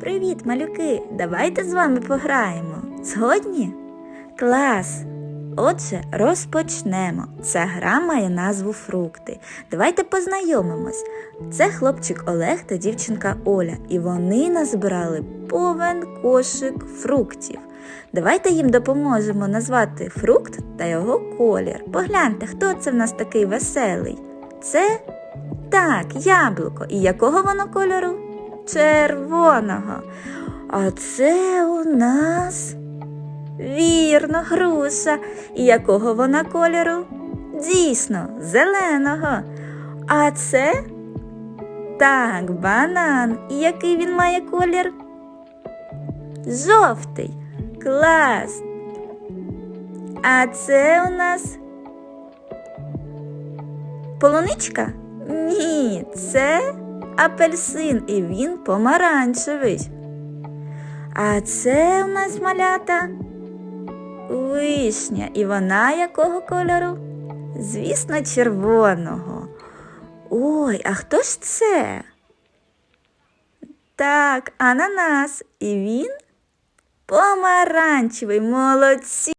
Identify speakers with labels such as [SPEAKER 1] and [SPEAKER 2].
[SPEAKER 1] Привіт, малюки! Давайте з вами пограємо. Згодні? Клас! Отже, розпочнемо. Ця гра має назву фрукти. Давайте познайомимось. Це хлопчик Олег та дівчинка Оля, і вони назбирали повен кошик фруктів. Давайте їм допоможемо назвати фрукт та його колір. Погляньте, хто це в нас такий веселий. Це так, яблуко. І якого воно кольору? Червоного. А це у нас вірно, груша. І якого вона кольору? Дійсно, зеленого. А це так, банан. І який він має колір? Жовтий. Клас. А це у нас полуничка? Ні, це апельсин, і він помаранчевий. А це у нас малята вишня, і вона якого кольору? Звісно, червоного. Ой, а хто ж це? Так, ананас, і він помаранчевий, молодці.